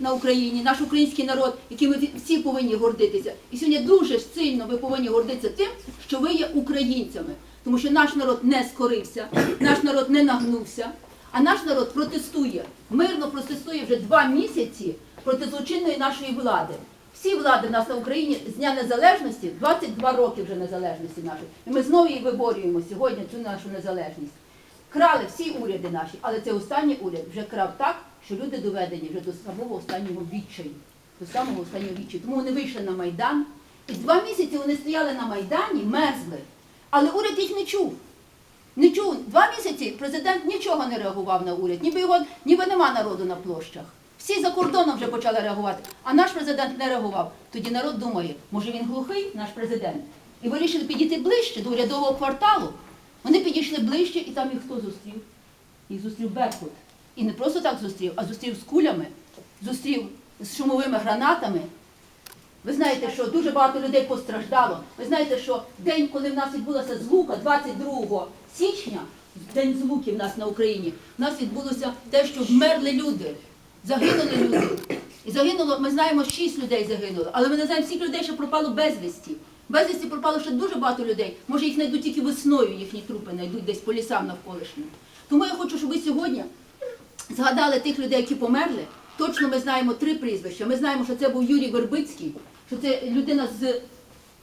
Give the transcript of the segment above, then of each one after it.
на Україні, наш український народ, яким ми всі повинні гордитися. І сьогодні дуже сильно ви повинні гордитися тим, що ви є українцями, тому що наш народ не скорився, наш народ не нагнувся, а наш народ протестує, мирно протестує вже два місяці проти злочинної нашої влади. Всі влади в нас на Україні з Дня Незалежності, 22 роки вже незалежності нашої. І ми знову її виборюємо сьогодні, цю нашу незалежність. Крали всі уряди наші, але цей останній уряд вже крав так, що люди доведені вже до самого останнього відчаю. До самого останнього відчаю. Тому вони вийшли на Майдан. І два місяці вони стояли на Майдані, мерзли. Але уряд їх не чув. Не чув. Два місяці президент нічого не реагував на уряд, ніби його ніби нема народу на площах. Всі за кордоном вже почали реагувати, а наш президент не реагував. Тоді народ думає, може він глухий, наш президент. І вирішили підійти ближче до урядового кварталу. Вони підійшли ближче, і там їх хто зустрів? Їх зустрів Беркут. І не просто так зустрів, а зустрів з кулями, зустрів з шумовими гранатами. Ви знаєте, що дуже багато людей постраждало. Ви знаєте, що день, коли в нас відбулася злука, 22 січня, день злуки в нас на Україні, в нас відбулося те, що вмерли люди, загинули люди. І загинуло, ми знаємо, шість людей загинуло, але ми не знаємо всіх людей, що пропало безвісті. Безвісті пропало ще дуже багато людей. Може, їх знайдуть тільки весною, їхні трупи знайдуть десь по лісам навколишнім. Тому я хочу, щоб ви сьогодні згадали тих людей, які померли. Точно ми знаємо три прізвища. Ми знаємо, що це був Юрій Вербицький, що це людина з,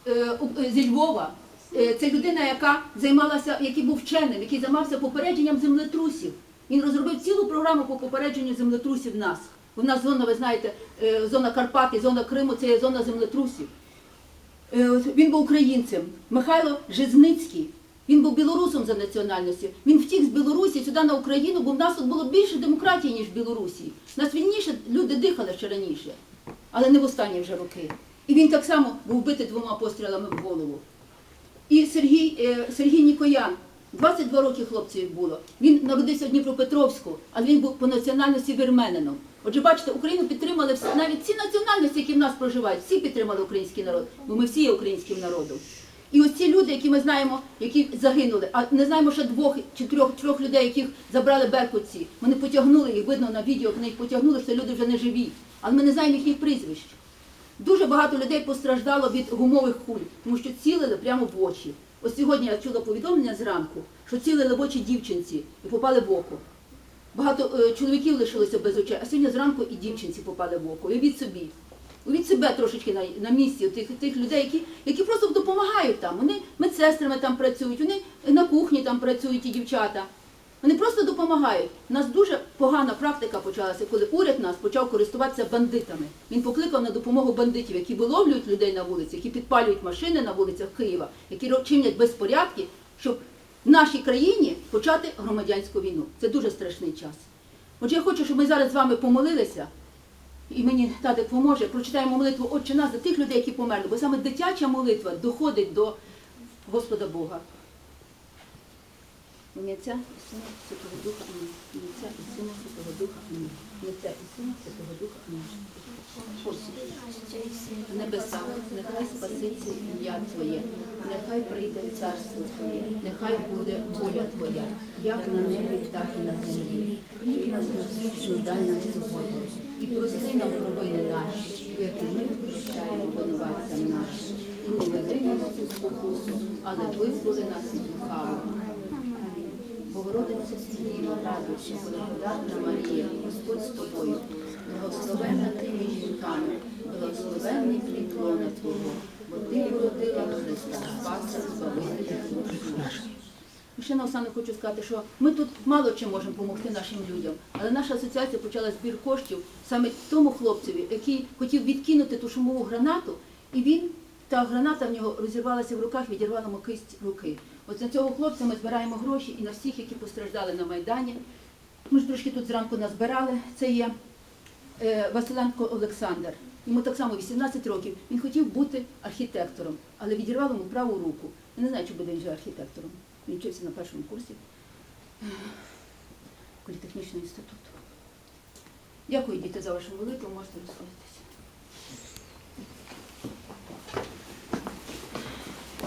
е, зі Львова. Е, Це людина, яка займалася, який був вченим, який займався попередженням землетрусів. Він розробив цілу програму по попередженню землетрусів в нас. У нас зона, ви знаєте, е, зона Карпати, зона Криму це є зона землетрусів. Е, Він був українцем. Михайло Жизницький. Він був білорусом за національністю. Він втік з Білорусі сюди на Україну, бо в нас тут було більше демократії, ніж в Білорусі. Нас вільніше люди дихали ще раніше, але не в останні вже роки. І він так само був вбитий двома пострілами в голову. І Сергій, е, Сергій Нікоян, 22 роки хлопців було. Він народився в Дніпропетровську, але він був по національності вірменином. Отже, бачите, Україну підтримали всі, навіть ці національності, які в нас проживають, всі підтримали український народ, бо ми всі є українським народом. І ось ці люди, які ми знаємо, які загинули, а не знаємо ще двох чи трьох, трьох людей, яких забрали беркутці. Вони потягнули їх, видно на відео, вони їх потягнули, що люди вже не живі. Але ми не знаємо їхніх прізвищ. Дуже багато людей постраждало від гумових куль, тому що цілили прямо в очі. Ось сьогодні я чула повідомлення зранку, що цілили в очі дівчинці і попали в око. Багато е, чоловіків лишилося без очей, а сьогодні зранку і дівчинці попали в око. Уявіть собі. Уявіть себе трошечки на, на місці тих, тих людей, які, які просто допомагають там. Вони медсестрами там працюють, вони на кухні там працюють ті дівчата. Вони просто допомагають. У нас дуже погана практика почалася, коли уряд нас почав користуватися бандитами. Він покликав на допомогу бандитів, які виловлюють людей на вулиці, які підпалюють машини на вулицях Києва, які чинять безпорядки, щоб в нашій країні почати громадянську війну. Це дуже страшний час. Отже, я хочу, щоб ми зараз з вами помолилися, і мені Тадик поможе, прочитаємо молитву Отче нас за тих людей, які померли, бо саме дитяча молитва доходить до Господа Бога. Ім'я і Сина Святого Духа Амінь. Ім'я і Сина Святого Духа Амінь. Ім'я і Сина Святого Духа Амінь. Небесах, нехай спаситься ім'я Твоє, нехай прийде царство Твоє, нехай буде воля Твоя, як на небі, так і на землі. Хліб нас насущний дай нам сьогодні, і прости нам провини наші, як і ми прощаємо винуватцям нашим. І не веди нас у спокусу, але визволи нас від лукавого. Богородиця Сергієва, радуйся, благодатна Марія, Господь з тобою, благословенна ти між жінками, благословенний плід лона Твого, бо ти породила Христа, Спаса, Збавителя душу нашу. І Ще наостанок хочу сказати, що ми тут мало чим можемо допомогти нашим людям, але наша асоціація почала збір коштів саме тому хлопцеві, який хотів відкинути ту шумову гранату, і він, та граната в нього розірвалася в руках, відірвала йому кисть руки. От на цього хлопця ми збираємо гроші і на всіх, які постраждали на Майдані. Ми ж трошки тут зранку назбирали. Це є е, Василенко Олександр. Йому так само 18 років. Він хотів бути архітектором, але відірвало йому праву руку. Я не знаю, чи буде він вже архітектором. Він вчився на першому курсі е, політехнічного інституту. Дякую, діти, за вашу велику, можете розходитися.